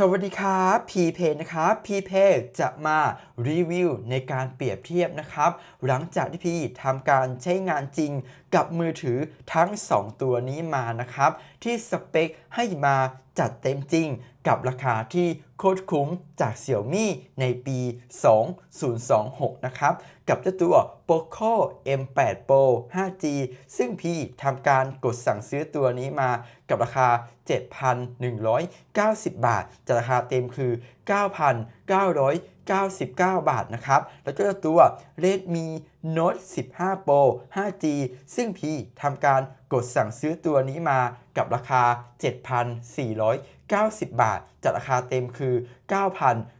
สวัสดีครับพีเพนะครับพีเพจะมารีวิวในการเปรียบเทียบนะครับ หลังจากที่พี่ทำการใช้งานจริงกับมือถือทั้ง 2 ตัวนี้มานะครับ ที่สเปคให้มาจัดเต็มจริงกับราคาที่โคตรคุ้มจาก Xiaomi ในปี 2026 นะครับ กับเจ้าตัว Poco M8 Pro 5G ซึ่งพี่ทำการกดสั่งซื้อตัวนี้มากับราคา 7,190 บาทจากราคาเต็มคือ 999 บาทนะครับ แล้วก็เจ้าตัว Redmi Note 15 Pro 5G ซึ่งพี่ทำการกดสั่งซื้อตัวนี้มากับราคา 7,490 บาท จากราคาเต็มคือ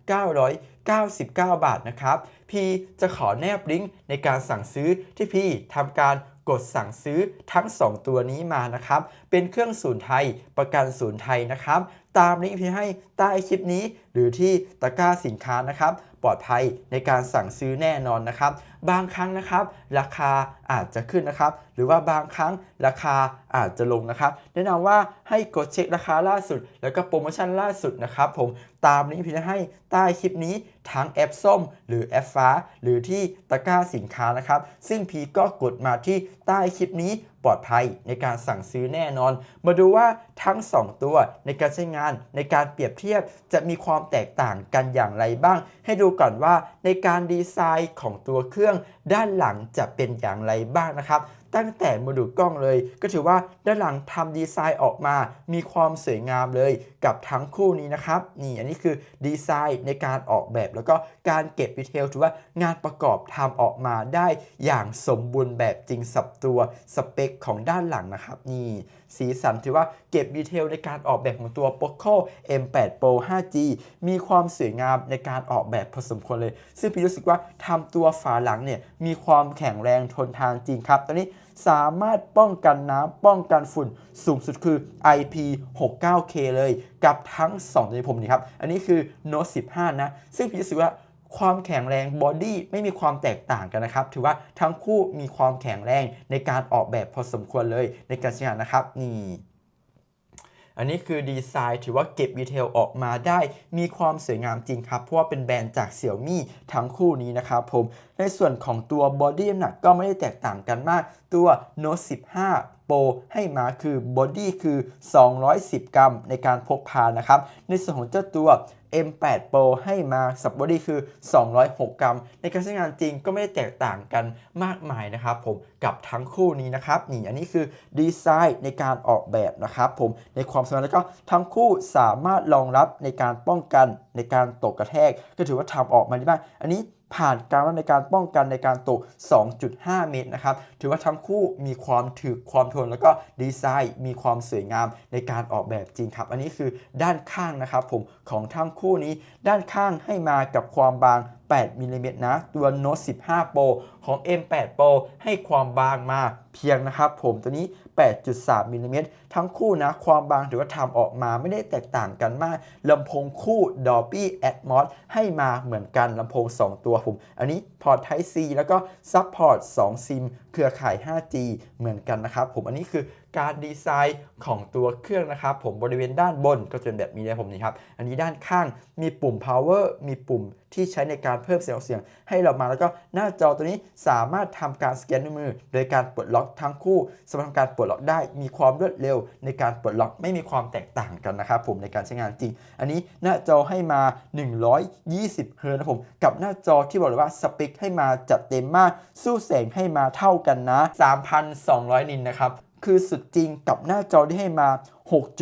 9,999 บาทนะครับ พี่จะขอแนบลิงก์ในการสั่งซื้อที่พี่ทำการกดสั่งซื้อทั้ง 2 ตัวนี้มานะครับ เป็นเครื่องศูนย์ไทยประกันศูนย์ไทยนะครับ ตามลิงก์ที่ให้ใต้คลิปนี้ หรือที่ตะกร้าสินค้านะครับ ปลอดภัยในการสั่งซื้อแน่นอนนะครับ บางครั้งนะครับ ราคาอาจจะขึ้นนะครับ หรือว่าบางครั้งราคาอาจจะลงนะครับ แนะนำว่าให้กดเช็คราคาล่าสุด แล้วก็โปรโมชั่นล่าสุดนะครับผมตามลิงก์ที่ให้ใต้คลิปนี้ทั้งแอปส้ม หรือแอปฟ้า หรือที่ตะกร้าสินค้านะครับ ซึ่งพีก็กดมาที่ใต้คลิปนี้ ลอดภัยในการสั่งซื้อแน่นอน มาดูว่าทั้ง 2 ตัวในการใช้งานในการเปรียบเทียบจะมีความแตกต่างกันอย่างไรบ้าง ให้ดูก่อนว่าในการดีไซน์ของตัวเครื่องด้านหลังจะเป็นอย่างไรบ้างนะครับ ตั้งแต่โมดูลกล้องเลย ก็ถือว่าด้านหลังทำดีไซน์ออกมา มีความสวยงามเลยกับทั้งคู่นี้นะครับนี่อันนี้คือดีไซน์ในการออกแบบแล้วก็การเก็บดีเทลถือว่างานประกอบทำออกมาได้อย่างสมบูรณ์แบบจริงสับตัวสเปคของด้านหลังนะครับนี่สีสันถือว่าเก็บดีเทลในการออกแบบของตัว Poco M8 Pro 5G มีความสวยงามในการออกแบบพอสมควรเลย ซึ่งพี่รู้สึกว่าทำตัวฝาหลังเนี่ยมีความแข็งแรงทนทานจริงครับ ตอนนี้สามารถป้องกันน้ำป้องกันฝุ่นสูงสุดคือ IP69K เลย กับทั้ง2ตัวนี้ผมนี่ครับ อันนี้คือ Note 15 นะ ซึ่งพี่รู้สึกว่า ความแข็งแรงบอดี้ไม่มีความแตกต่างกันนะครับ ถือว่าทั้งคู่มีความแข็งแรงในการออกแบบพอสมควรเลยในการใช้งานนะครับนี่อันนี้คือดีไซน์ถือว่าเก็บดีเทลออกมาได้ มีความสวยงามจริงครับ เพราะว่าเป็นแบรนด์จาก Xiaomi ทั้งคู่นี้นะครับผม ในส่วนของตัวบอดี้น้ำหนักก็ไม่ได้แตกต่างกันมาก ตัว Note 15 Pro ให้มาคือบอดี้คือ 210 กรัมในการพกพานะครับ ในส่วนของเจ้าตัว M8 Pro ให้มาสับบอดี้คือ 206 กรัม ในการใช้งานจริงก็ไม่ได้แตกต่างกันมากมายนะครับผมกับทั้งคู่นี้นะครับนี่อันนี้คือดีไซน์ในการออกแบบนะครับผมในความสามารถแล้วก็ทั้งคู่สามารถรองรับในการป้องกันในการตกกระแทก ก็ถือว่าทำออกมาได้บ้างอันนี้ ผ่านการวัดในการป้องกันในการตก 2.5 เมตรนะครับ ถือว่าทั้งคู่มีความถึกความทนแล้วก็ดีไซน์ มีความสวยงามในการออกแบบจริงครับ อันนี้คือด้านข้างนะครับผมของทั้งคู่นี้ด้านข้างให้มากับความบาง 8มิลลิเมตรนะ ตัว Note 15 Pro ของ M8 Pro ให้ความบางมาเพียงนะครับผมตัวนี้ 8.3มิลลิเมตรทั้งคู่นะความบางถือว่าทำออกมาไม่ได้แตกต่างกันมากลำโพงคู่ Dolby Atmos ให้มาเหมือนกันลำโพง 2 ตัวผม อันนี้พอร์ต Type C แล้วก็ Support 2ซิมเครือข่าย 5G เหมือนกันนะครับผมอันนี้คือการดีไซน์ของตัวเครื่องนะครับ ผมบริเวณด้านบนก็จะเป็นแบบนี้เลยผมนี่ครับ อันนี้ด้านข้างมีปุ่ม power มีปุ่มที่ใช้ในการเพิ่มเสียงเสียงให้เรามาแล้วก็หน้าจอตัวนี้สามารถทำการสแกนด้วยมือ โดยการปลดล็อกทั้งคู่สามารถทำการปลดล็อกได้มีความรวดเร็ว ในการปลดล็อกไม่มีความแตกต่างกันนะครับผมในการใช้งานจริง อันนี้หน้าจอให้มา 120เฮิร์ตนะผมกับหน้าจอที่บอกเลยว่าสเปคให้มาจัดเต็มมาก สู้แสงให้มาเท่ากันนะ 3,200 นินนะครับคือสุดจริงกับหน้าจอที่ให้มา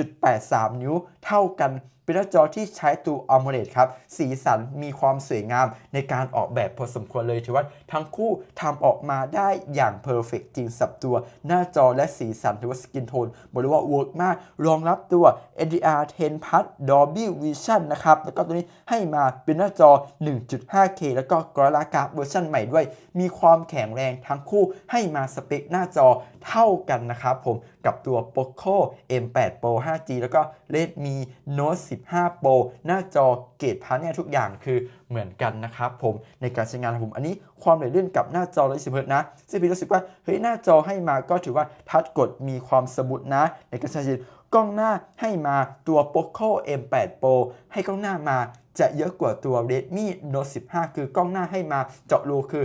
6.83 นิ้วเท่ากัน เป็นหน้าจอที่ใช้ตัว AMOLED ครับสีสันมีความสวยงามในการออกแบบพอสมควรเลยถือว่าทั้งคู่ทำออกมาได้อย่างเพอร์เฟกจริงสับตัวหน้าจอและสีสันถือว่าสกินโทนบอกเลยว่าเวิร์กมากรองรับตัว NDR 10 Plus Dolby Vision นะครับแล้วก็ตัวนี้ให้มาเป็นหน้าจอ 1.5K แล้วก็ Gorilla Glass เวอร์ชันใหม่ด้วย มีความแข็งแรงทั้งคู่ให้มาสเปคหน้าจอเท่ากันนะครับผมกับตัว Poco M8 Pro 5G แล้วก็ Redmi Note 10 15 Pro หน้าจอเกรดพาร์เนี่ยทุกอย่างคือเหมือนกันนะครับผมในการใช้งานของผมอันนี้ความไหลลื่นกับหน้าจอ120เฮิร์ตนะซึ่งพี่รู้สึกว่าเฮ้ยหน้าจอให้มาก็ถือว่าทัชกดมีความสมูทนะ ในการใช้งานกล้องหน้าให้มาตัว Poco M8 Pro ให้กล้องหน้ามาจะเยอะกว่าตัว Redmi Note 15 คือกล้องหน้าให้มาเจาะรูคือ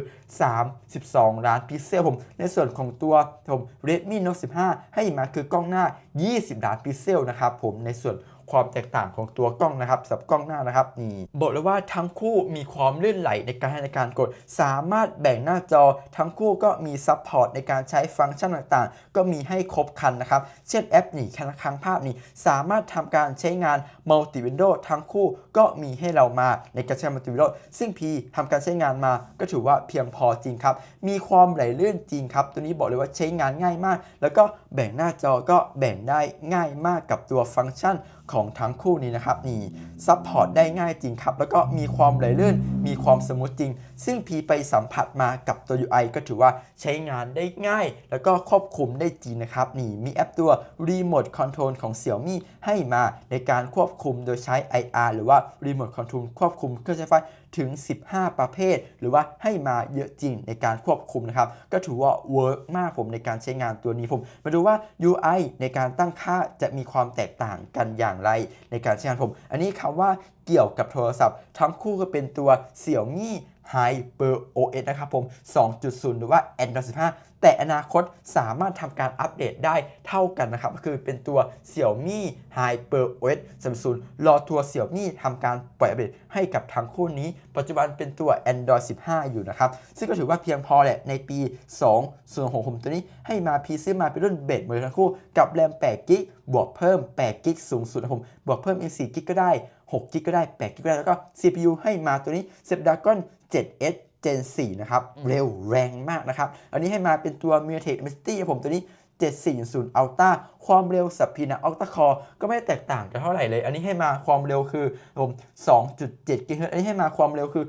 32 ล้านพิกเซลผม ในส่วนของตัวผม Redmi Note 15 ให้มาคือกล้องหน้า 20 ล้านพิกเซลนะครับผมในส่วน ความแตกต่างของตัวกล้องนะครับสำหรับกล้องหน้านะครับนี่บอกเลยว่าทั้งคู่มีความลื่นไหลในการในการกด สามารถแบ่งหน้าจอ ทั้งคู่ก็มีซัพพอร์ตในการใช้ฟังก์ชันต่างๆ ก็มีให้ครบครันนะครับ เช่นแอปนี่ครั้งภาพนี่สามารถทำการใช้งานมัลติวินโดว์ทั้งคู่ก็มีให้เรามาในการใช้มัลติวินโดว์ซึ่งพีทำการใช้งานมาก็ถือว่าเพียงพอจริงครับ มีความไหลลื่นจริงครับ ตัวนี้บอกเลยว่าใช้งานง่ายมาก แล้วก็แบ่งหน้าจอก็แบ่งได้ง่ายมากกับตัวฟังก์ชัน ของทั้งคู่นี้นะครับนี่ซัพพอร์ตได้ง่ายจริงครับ แล้วก็มีความไหลลื่น มีความสมูทจริง ซึ่งพีไปสัมผัสมากับตัว UI ก็ถือว่าใช้งานได้ง่าย แล้วก็ควบคุมได้จริงนะครับนี่มีแอปตัว Remote Control ของ Xiaomi ให้มาในการควบคุมโดยใช้ IR หรือว่า Remote Control ควบคุมเครื่องใช้ไฟ ถึง 15 ประเภท หรือว่าให้มาเยอะจริงในการควบคุมนะครับ ก็ถือว่าเวิร์กมากผมในการใช้งานตัวนี้ผม มาดูว่า UI ในการตั้งค่าจะมีความแตกต่างกันอย่างไรในการใช้งานผม อันนี้คำว่าเกี่ยวกับโทรศัพท์ ทั้งคู่ก็เป็นตัว Xiaomi Hyper OS นะครับผม 2.0 หรือว่า Android 15 แต่อนาคตสามารถทำการอัปเดตได้เท่ากันนะครับ ก็คือเป็นตัว Xiaomi Hyper OS 30รอตัว Xiaomi ทำการปล่อยอัปเดตให้กับทั้งคู่นี้ ปัจจุบันเป็นตัว Android 15 อยู่นะครับ ซึ่งก็ถือว่าเพียงพอแหละในปี2ส่วนของผมตัวนี้ให้มาพีซื้อมาเป็นรุ่นเบสเหมือนทั้งคู่กับแรม8กิกบวกเพิ่ม8กิกสูงสุดนะผมบวกเพิ่มอีก4กิกก็ได้6กิกก็ได้8กิกก็ได้แล้วก็ CPU ให้มาตัวนี้ Snapdragon 7S Gen 4 นะครับ เร็วแรงมากนะครับ อันนี้ให้มาเป็นตัว MediaTek Dimensity ครับผมตัวนี้ 7400 Ultra ความเร็วสับพีนะ Octa Core ก็ไม่แตกต่างกันเท่าไหร่เลย อันนี้ให้มาความเร็วคือผม2.7 GHz อันนี้ให้มาความเร็วคือ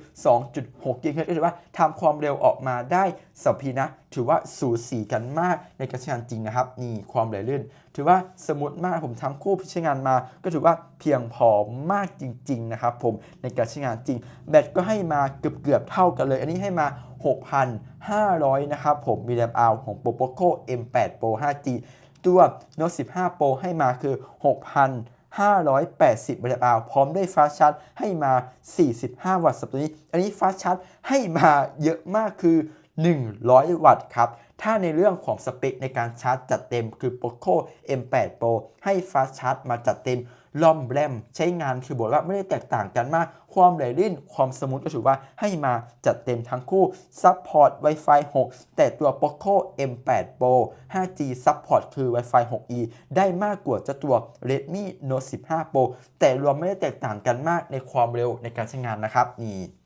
2.6 GHz ก็ถือว่าทำความเร็วออกมาได้สับพีนะ ถือว่าสูสีกันมากในการใช้งานจริงนะครับ นี่ความไหลลื่น ถือว่าสมูทมากผมทั้งคู่ใช้งานมา ก็ถือว่าเพียงพอมากจริง ๆ นะครับผมในการใช้งานจริง แบตก็ให้มาเกือบๆเท่ากันเลย อันนี้ให้มา 6,500 นะครับผมมีแรมเอาของ Poco M8 Pro 5G ตัว Note 15 Pro ให้มาคือ 6,580มิลลิแอมป์พร้อมด้วยฟ้าชาร์จให้มา 45 วัตต์สับตัวนี้ อันนี้ฟ้าชาร์จให้มาเยอะมากคือ 100 วัตต์ครับ ถ้าในเรื่องของสเปคในการชาร์จจัดเต็มคือ Poco M8 Pro ให้ฟ้าชาร์จมาจัดเต็ม ล่อมแรมใช้งานคือบอกว่าไม่ได้แตกต่างกันมาก ความไหลลื่น ความสมูทก็ถือว่าให้มาจัดเต็มทั้งคู่ซัพพอร์ต Wi-Fi 6 แต่ตัว Poco M8 Pro 5G ซัพพอร์ตคือ Wi-Fi 6E ได้มากกว่าจะตัว Redmi Note 15 Pro แต่รวมไม่ได้แตกต่างกันมากในความเร็วในการใช้งานนะครับนี่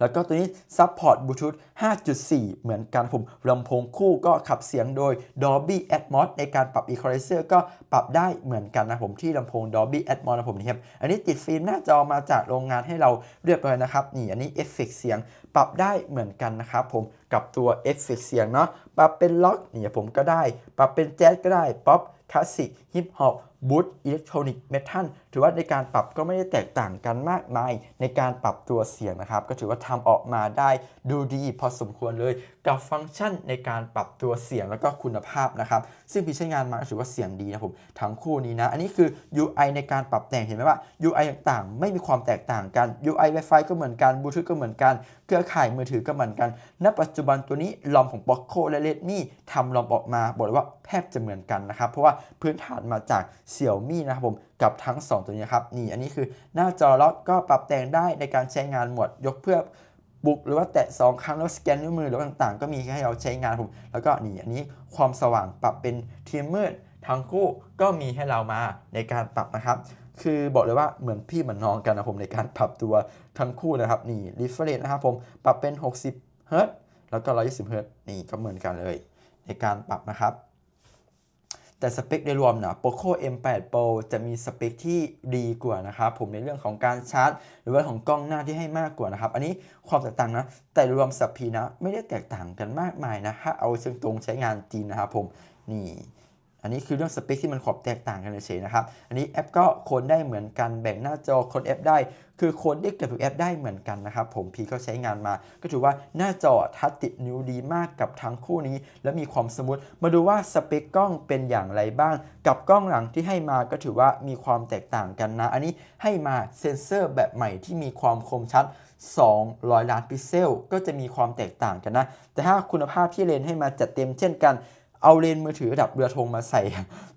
แล้วก็ตัวนี้ซัพพอร์ตบลูทูธ5.4 เหมือนกันผมลำโพงคู่ก็ขับเสียงโดย Dolby Atmos ในการปรับ Equalizer ก็ปรับได้เหมือนกันนะผมที่ลำโพง Dolby Atmos นะผมนี่ครับอันนี้ติดฟิล์มหน้าจอมาจากโรงงานให้เราเรียบร้อยนะครับนี่อันนี้เอฟเฟกเสียงปรับได้เหมือนกันนะครับผมกับตัวเอฟเฟกเสียงเนาะปรับเป็นล็อกนี่ผมก็ได้ ปรับเป็นแจ๊สก็ได้ป๊อปคลาสสิกฮิปฮอปบูทอิเล็กทรอนิกส์เมทัลถือว่าในการปรับก็ไม่ได้แตกต่างกันมากมาย ในการปรับตัวเสียงนะครับ ก็ถือว่าทำออกมาได้ดูดีพอสมควรเลย กับฟังก์ชันในการปรับตัวเสียงแล้วก็คุณภาพนะครับ ซึ่งพี่ใช้งานมากถือว่าเสียงดีนะผมทั้งคู่นี้นะ อันนี้คือ UI ในการปรับแต่งเห็นไหมว่า UI ต่างๆ ไม่มีความแตกต่างกัน UI Wi-Fi ก็เหมือนกันบลูทูธก็เหมือนกันเครือข่ายมือถือก็เหมือนกัน ณ ปัจจุบันตัวนี้ลอมของ Poco และ Redmi ทำลอมออกมาบอกเลยว่าแทบจะเหมือนกันนะครับเพราะว่าพื้นฐานมาจาก Xiaomi นะครับผมกับทั้ง 2 ตัวนี้ครับนี่อันนี้คือหน้าจอล็อกก็ปรับแต่งได้ในการใช้งานหมวดยกเพื่อบุกหรือว่าแตะ 2 ครั้งแล้วสแกนนิ้วมือหรือว่าต่างๆ ก็มีให้เราใช้งานผม แล้วก็นี่อันนี้ความสว่างปรับเป็นทีมมืดทั้งคู่ก็มีให้เรามาในการปรับนะครับ คือบอกเลยว่าเหมือนพี่เหมือนน้องกันนะผมในการปรับตัวทั้งคู่นะครับนี่ refresh นะครับผมปรับเป็น 60เฮิรตแล้วก็ 120เฮิรตนี่ก็เหมือนกันเลย ในการปรับนะครับ แต่สเปคโดยรวมนะ Poco M8 Pro จะมีสเปคที่ดีกว่านะครับผมในเรื่องของการชาร์จ หรือว่าของกล้องหน้าที่ให้มากกว่านะครับ อันนี้ความแตกต่างนะ แต่รวมสัพพีนะ ไม่ได้แตกต่างกันมากมายนะถ้าเอาเชิงตรงใช้งานจริงนะครับผมนี่ อันนี้คือเรื่องสเปคที่มันขอบแตกต่างกันเฉยนะครับ อันนี้แอปก็โค้ดได้เหมือนกันแบ่งหน้าจอโค้ดแอปได้ คือโค้ดได้เกือบทุกแอปได้เหมือนกันนะครับ ผมพีก็ใช้งานมา ก็ถือว่าหน้าจอทัชติดนิ้วดีมากกับทั้งคู่นี้ และมีความสมูทมาดูว่าสเปคกล้องเป็นอย่างไรบ้าง กับกล้องหลังที่ให้มาก็ถือว่ามีความแตกต่างกันนะ อันนี้ให้มาเซ็นเซอร์แบบใหม่ที่มีความคมชัด 200 ล้านพิกเซล ก็จะมีความแตกต่างกันนะ แต่ถ้าคุณภาพที่เลนให้มาจัดเต็มเช่นกัน เอาเลนส์มือถือระดับเรือธงมาใส่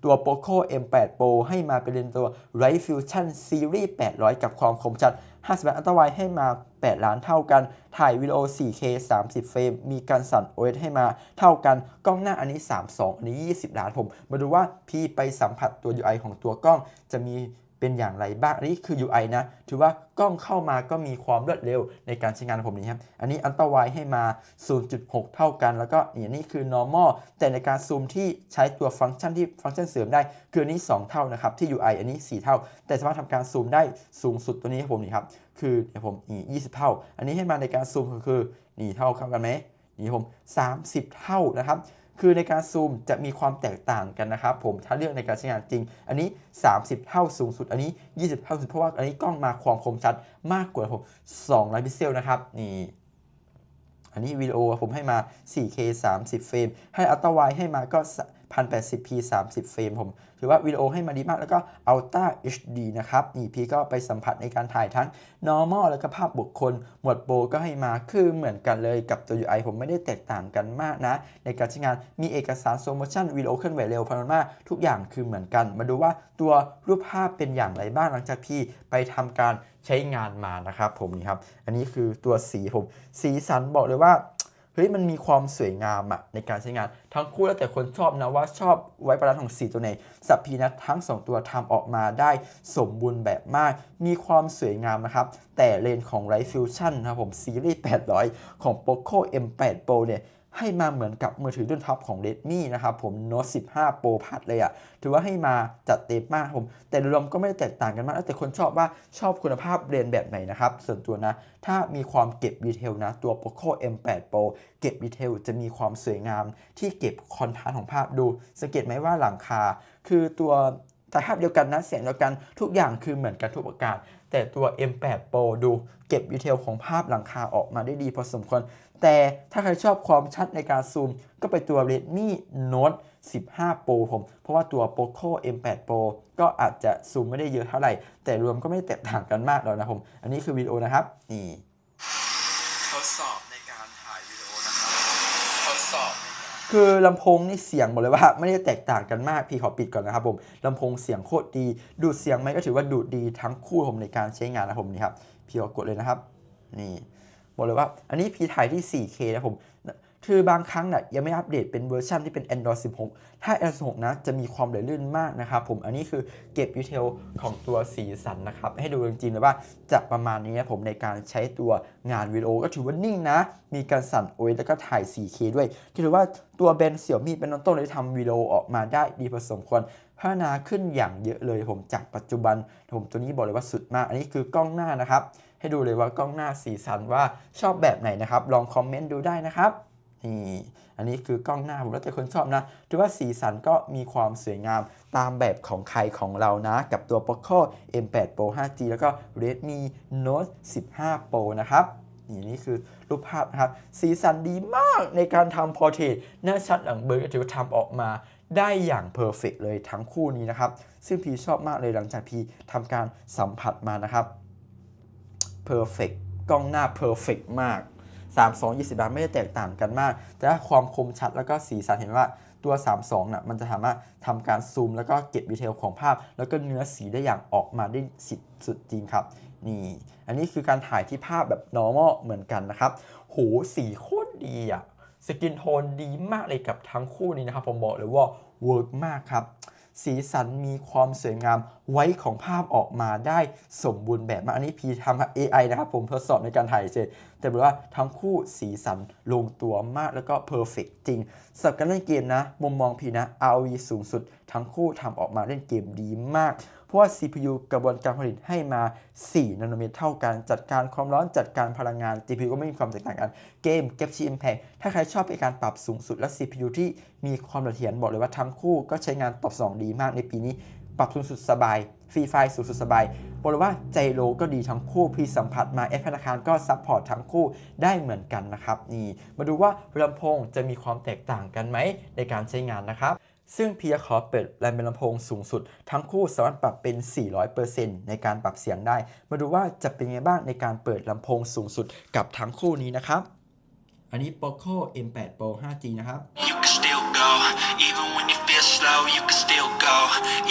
ตัว POCO M8 Pro ให้มาเป็นเลนส์ตัว Right Fusion Series 800 กับความคมชัด58อัลตราไวให้มา 8 ล้านเท่ากัน ถ่ายวิดีโอ 4K 30 เฟรม มีการสั่น OS ให้มาเท่ากัน กล้องหน้าอันนี้ 32 อันนี้ 20 ล้านผม มาดูว่าพี่ไปสัมผัสตัว UI ของตัวกล้องจะมี เป็นอย่างไรบ้าง อันนี้คือ UI นะ ถือว่ากล้องเข้ามาก็มีความรวดเร็วในการใช้งานของผมนี้ครับ อันนี้อัลตราไวด์ให้มา 0.6 เท่ากัน แล้วก็นี่นี่คือ normal แต่ในการซูมที่ใช้ตัวฟังก์ชันที่ฟังก์ชันเสริมได้คืออันนี้ 2 เท่านะครับ ที่ UI อันนี้ 4 เท่า แต่สามารถทำการซูมได้สูงสุดตัวนี้ครับผมนี่ครับ คือเดี๋ยวผมนี่20 เท่า อันนี้ให้มาในการซูมก็คือนี่เท่าเข้ากันไหมนี่ผม 30 เท่านะครับ คือในการซูมจะมีความแตกต่างกันนะครับผมถ้าเลือกในการใช้งานจริง อันนี้ 30 เท่าสูงสุด อันนี้ 20 เท่าสุดเพราะว่าอันนี้กล้องมาความคมชัดมากกว่าผม200พิกเซลนะครับนี่อันนี้วิดีโอผมให้มา 4K 30 เฟรม ให้อัลตราไวให้มาก็ 1080p 30 เฟรมผม ถือว่าวิดีโอให้มาดีมากแล้วก็ Ultra HD นะครับ นี่พี่ก็ไปสัมผัสในการถ่ายทั้ง normal แล้วก็ภาพบุคคล หมวดโปรก็ให้มาคือเหมือนกันเลยกับตัว UI ผมไม่ได้แตกต่างกันมากนะ ในการใช้งานมีเอกสารโซโมชั่นวิดีโอเคลื่อนไหวเร็วพานมาทุกอย่างคือเหมือนกัน มาดูว่าตัวรูปภาพเป็นอย่างไรบ้างหลังจากพี่ไปทำการใช้งานมานะครับผมนี่ครับ อันนี้คือตัวสีผม สีสันบอกเลยว่า ฮ้ยมันมีความสวยงามอะในการใช้งาน ทั้งคู่แล้วแต่คนชอบนะว่าชอบไว้ประดับของสีตัวไหนสัพพีนะทั้ง 2 ตัวทำออกมาได้สมบูรณ์แบบมาก มีความสวยงามนะครับ แต่เลนของไรฟิวชั่นนะครับผมซีรีส์800 ของ POCO M8 Pro เนี่ย ให้มาเหมือนกับมือถือรุ่นท็อปของ Redmi นะครับผม Note 15 Pro พัดเลยอะถือว่าให้มาจัดเต็มมากผม แต่รวมก็ไม่ได้แตกต่างกันมากแล้วแต่คนชอบว่าชอบคุณภาพเลนส์แบบไหนนะครับ ส่วนตัวนะ ถ้ามีความเก็บดีเทลนะ ตัว POCO M8 Pro เก็บดีเทลจะมีความสวยงาม ที่เก็บคอนทราสต์ของภาพดู สังเกตไหมว่าหลังคา คือตัวแต่ภาพเดียวกันนะเสียงเดียวกันทุกอย่างคือเหมือนกันทุกประการแต่ตัว M8 Pro ดูเก็บดีเทลของภาพหลังคาออกมาได้ดีพอสมควร แต่ถ้าใครชอบความชัดในการซูม ก็ไปตัว Redmi Note 15 Pro ผม เพราะว่าตัว POCO M8 Pro ก็อาจจะซูมไม่ได้เยอะเท่าไหร่ แต่รวมก็ไม่ได้แตกต่างกันมากแล้วนะผม อันนี้คือวิดีโอนะครับ นี่ ทดสอบในการถ่ายวิดีโอนะครับทดสอบคือลำโพงนี่เสียงบอกเลยว่า ไม่ได้แตกต่างกันมาก พี่ขอปิดก่อนนะครับผมลำโพงเสียงโคตรดี ดูดเสียงไหมก็ถือว่าดูดดีทั้งคู่ผมในการใช้งานนะผมนี่ครับพี่ขอกดเลยนะครับ นี่ บอกเลยว่าอันนี้พีถ่ายที่ 4K นะผมคือบางครั้งเนี่ยยังไม่อัปเดตเป็นเวอร์ชันที่เป็น Android 16 ถ้า Android 16 นะ จะมีความไหลลื่นมากนะครับผม อันนี้คือเก็บดีเทลของตัวสีสันนะครับ ให้ดูจริงๆเลยว่าจะประมาณนี้นะผมในการใช้ตัวงานวิดีโอก็ถือว่านิ่งนะ มีการสั่นโอยแล้วก็ถ่าย 4K ด้วยถือว่าตัวแบรนด์เสี่ยวมีเป็นต้นเลยทำวิดีโอออกมาได้ดีพอสมควรพัฒนาขึ้นอย่างเยอะเลยผมจากปัจจุบันผมตัวนี้บอกเลยว่าสุดมาก อันนี้คือกล้องหน้านะครับ ให้ดูเลยว่ากล้องหน้าสีสันว่าชอบแบบไหนนะครับ ลองคอมเมนต์ดูได้นะครับนี่อันนี้คือกล้องหน้าผมแล้วแต่คนชอบนะถือว่าสีสันก็มีความสวยงามตามแบบของใครของเรานะ กับตัว POCO M8 Pro 5G แล้วก็ Redmi Note 15 Pro นะครับนี่นี่คือรูปภาพนะครับ สีสันดีมากในการทำพอร์เทรตหน้าชัดหลังเบลอก็ถือว่าทำออกมาได้อย่างเพอร์เฟกเลยทั้งคู่นี้นะครับ ซึ่งพีชอบมากเลยหลังจากพีทำการสัมผัสมานะครับ เพอร์เฟกกล้องหน้าเพอร์เฟกมาก 3 2 20 บาทไม่ได้แตกต่างกันมาก แต่ความคมชัดแล้วก็สีสันเห็นว่าตัว 3 2 น่ะ มันจะสามารถทำการซูม แล้วก็เก็บดีเทลของภาพ แล้วก็เนื้อสีได้อย่างออกมาได้สิสุดจริงครับ นี่ อันนี้คือการถ่ายที่ภาพแบบ normal เหมือนกันนะครับ โห สีโคตรดีอะสกินโทนดีมากเลยกับทั้งคู่นี้นะครับ ผมบอกเลยว่าเวิร์กมากครับ สีสันมีความสวยงามไว้ของภาพออกมาได้สมบูรณ์แบบมากอันนี้พีทำ AI นะครับผมทดสอบในการถ่ายเฉยแต่บอกว่าทั้งคู่สีสันลงตัวมากแล้วก็เพอร์เฟกจริงสำหรับการเล่นเกมนะ มุมมองพีนะ ROV สูงสุด ทั้งคู่ทำออกมาเล่นเกมดีมาก เพราะว่า CPU กระบวนการผลิตให้มา 4 นาโนเมตรเท่ากัน จัดการความร้อนจัดการพลังงาน GPU ก็ไม่มีความแตกต่างกันเกม g a p c h Impact ถ้าใครชอบในการปรับสูงสุดและ CPU ที่มีความละเอียดบอกเลยว่าทั้งคู่ก็ใช้งานตอบสนองดีมากในปีนี้ ปรับสูงสุดสบายฟรีไฟสูงสุดสบายบอกเลยว่าใจโลก็ดีทั้งคู่พีสัมผัสมาแอปธนาคารก็ซัพพอร์ตทั้งคู่ได้เหมือนกันนะครับนี่มาดูว่าลำโพงจะมีความแตกต่างกันไหมในการใช้งานนะครับ ซึ่งพี่จะขอเปิดแรมเป็นลำโพงสูงสุด ทั้งคู่สามารถปรับเป็น 400%ในการปรับเสียงได้ มาดูว่าจะเป็นไงบ้างในการเปิดลำโพงสูงสุดกับทั้งคู่นี้นะครับ อันนี้ Poco M8 Pro 5G นะครับ You can still go, even when you feel slow, you can still go.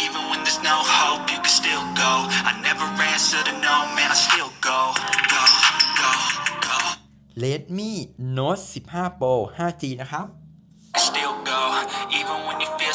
Even when there's no hope, you can still go. I never answer to no, man, I still go. Go, go, go. Redmi Note 15 Pro 5G นะครับ You can still go, even when you feel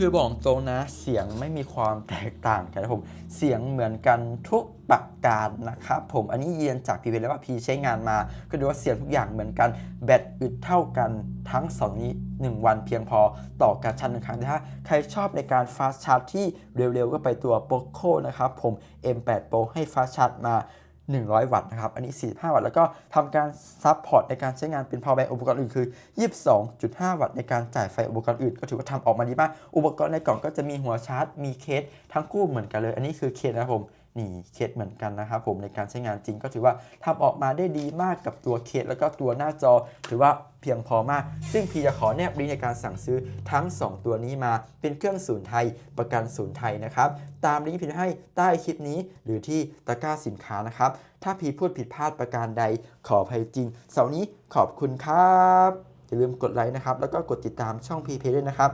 คือบอกตรงนะเสียงไม่มีความแตกต่างกันนะผมเสียงเหมือนกันทุกประการนะครับผมอันนี้เยียนจากพีเพแล้วว่าพีใช้งานมา ก็ดูว่าเสียงทุกอย่างเหมือนกัน แบตอึดเท่ากันทั้งสองนี้ 1 วันเพียงพอต่อการชาร์จหนึ่งครั้งถ้าใครชอบในการฟาสชาร์จที่เร็วๆ ก็ไปตัว Poco นะครับผม M8 Pro ให้ฟาสชาร์จมา 100 วัตต์นะครับ อันนี้ 45 วัตต์ แล้วก็ทำการซับพอร์ตในการใช้งานเป็น power bank อุปกรณ์อื่นคือ 22.5 วัตต์ในการจ่ายไฟอุปกรณ์อื่น ก็ถือว่าทำออกมาดีมาก อุปกรณ์ในกล่องก็จะมีหัวชาร์จ มีเคสทั้งคู่เหมือนกันเลย อันนี้คือเคสนะครับผมนี่เคสเหมือนกันนะครับผมในการใช้งานจริงก็ถือว่าทำออกมาได้ดีมากกับตัวเคสแล้วก็ตัวหน้าจอถือว่า พียงพอมาก ซึ่งพีจะขอแนบลิงก์ในการสั่งซื้อทั้ง 2 ตัวนี้มาเป็นเครื่องศูนย์ไทย ประกันศูนย์ไทยนะครับตามลิงก์พีให้ใต้คลิปนี้ หรือที่ตะกร้าสินค้านะครับ ถ้าพีพูดผิดพลาดประการใดขออภัยจริงเสาร์นี้ขอบคุณครับอย่าลืมกดไลค์นะครับแล้วก็กดติดตามช่องพีเพด้วยนะครับ